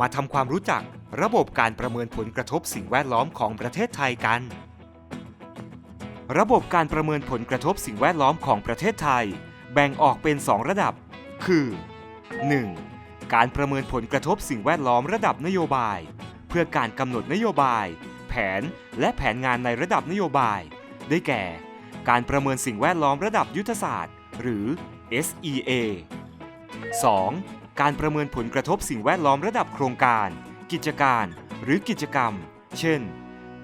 มาทำความรู้จักระบบการประเมินผลกระทบสิ่งแวดล้อมของประเทศไทยกัน ระบบการประเมินผลกระทบสิ่งแวดล้อมของประเทศไทย แบ่งออกเป็น 2 ระดับ คือ 1. การประเมินผลกระทบสิ่งแวดล้อมระดับนโยบาย เพื่อการกำหนดนโยบาย แผน และแผนงานในระดับนโยบาย ได้แก่ การประเมินสิ่งแวดล้อมระดับยุทธศาสตร์ หรือ SEA 2. การประเมินผลกระทบสิ่งแวดล้อมระดับโครงการ กิจการหรือกิจกรรม เช่น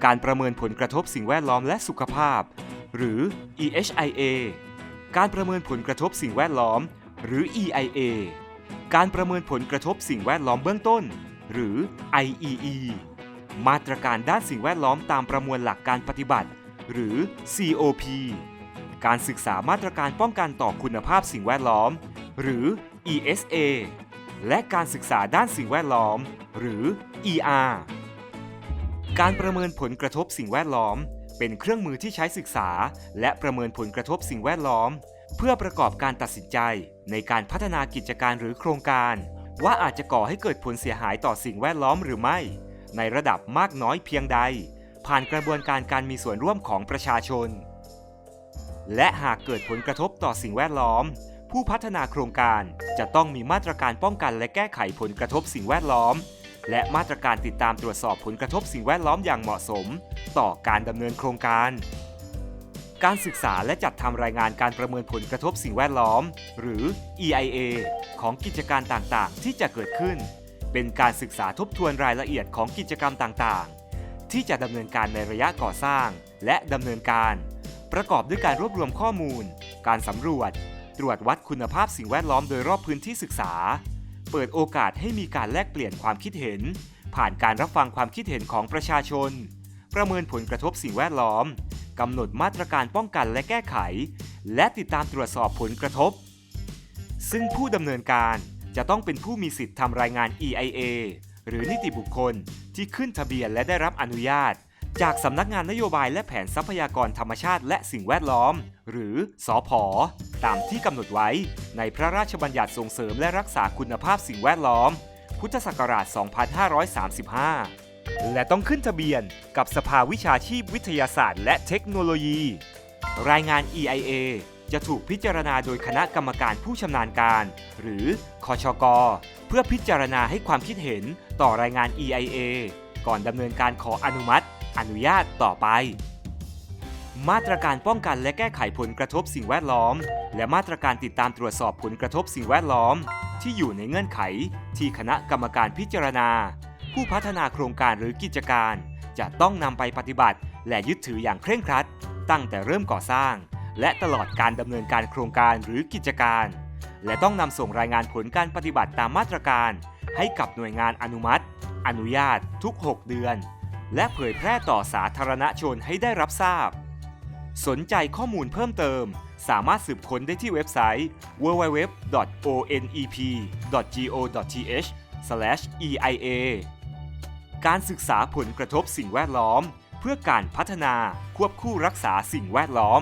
การประเมินผลกระทบสิ่งแวดล้อมและสุขภาพ หรือ EHIA การประเมินผลกระทบสิ่งแวดล้อม หรือ EIA การประเมินผลกระทบสิ่งแวดล้อมเบื้องต้น หรือ IEE มาตรการด้านสิ่งแวดล้อมตามประมวลหลักการปฏิบัติ หรือ COP การศึกษามาตรการป้องกันต่อคุณภาพสิ่งแวดล้อม หรือ ESA และการศึกษาด้านสิ่งแวดล้อม หรือ ER การประเมินผลกระทบสิ่งแวดล้อม เป็นเครื่องมือที่ใช้ศึกษา และประเมินผลกระทบสิ่งแวดล้อม เพื่อประกอบการตัดสินใจ ในการพัฒนากิจการหรือโครงการ ว่าอาจจะก่อให้เกิดผลเสียหายต่อสิ่งแวดล้อมหรือไม่ ในระดับมากน้อยเพียงใด ผ่านกระบวนการการมีส่วนร่วมของประชาชน และหากเกิดผลกระทบต่อสิ่งแวดล้อม ผู้พัฒนาโครงการจะต้องมีมาตรการป้องกันและแก้ไขผลกระทบสิ่งแวดล้อม และมาตรการติดตามตรวจสอบผลกระทบสิ่งแวดล้อมอย่างเหมาะสม ต่อการดำเนินโครงการ การศึกษาและจัดทำรายงานการประเมินผลกระทบสิ่งแวดล้อม หรือ EIA ของกิจการต่างๆ ที่จะเกิดขึ้น เป็นการศึกษาทบทวนรายละเอียดของกิจกรรมต่างๆ ที่จะดำเนินการในระยะก่อสร้าง และดำเนินการ ประกอบด้วยการรวบรวมข้อมูล การสำรวจ ตรวจวัดคุณภาพสิ่งแวดล้อมโดยรอบพื้นที่ศึกษา เปิดโอกาสให้มีการแลกเปลี่ยนความคิดเห็น ผ่านการรับฟังความคิดเห็นของประชาชน ประเมินผลกระทบสิ่งแวดล้อมกำหนดมาตรการป้องกันและแก้ไข และติดตามตรวจสอบผลกระทบ ซึ่งผู้ดำเนินการจะต้องเป็นผู้มีสิทธิ์ทำรายงาน EIA หรือนิติบุคคลที่ขึ้นทะเบียนและได้รับอนุญาต จากสำนักงานนโยบายและแผนทรัพยากรธรรมชาติและสิ่งแวดล้อม หรือสอพอ ตามที่กำหนดไว้ในพระราชบัญญัติส่งเสริมและรักษาคุณภาพสิ่งแวดล้อม พุทธศักราช 2535 และต้องขึ้นทะเบียนกับสภาวิชาชีพวิทยาศาสตร์ และเทคโนโลยี รายงาน EIA จะถูกพิจารณาโดยคณะกรรมการผู้ชำนาญการ หรือคอชก เพื่อพิจารณาให้ความคิดเห็นต่อรายงาน EIA ก่อนดำเนินการขออนุมัติ อนุญาตต่อไป มาตรการป้องกันและแก้ไขผลกระทบสิ่งแวดล้อม และมาตรการติดตามตรวจสอบผลกระทบสิ่งแวดล้อม ที่อยู่ในเงื่อนไข ที่คณะกรรมการพิจารณา ผู้พัฒนาโครงการหรือกิจการ จะต้องนำไปปฏิบัติ และยึดถืออย่างเคร่งครัด ตั้งแต่เริ่มก่อสร้าง และตลอดการดำเนินการโครงการหรือกิจการ และต้องนำส่งรายงานผลการปฏิบัติตามมาตรการ ให้กับหน่วยงานอนุมัติ อนุญาตทุก 6 เดือน และเผยแพร่ต่อสาธารณชนให้ได้รับทราบ สนใจข้อมูลเพิ่มเติม สามารถสืบค้นได้ที่เว็บไซต์ www.onep.go.th/eia การศึกษาผลกระทบสิ่งแวดล้อม เพื่อการพัฒนาควบคู่รักษาสิ่งแวดล้อม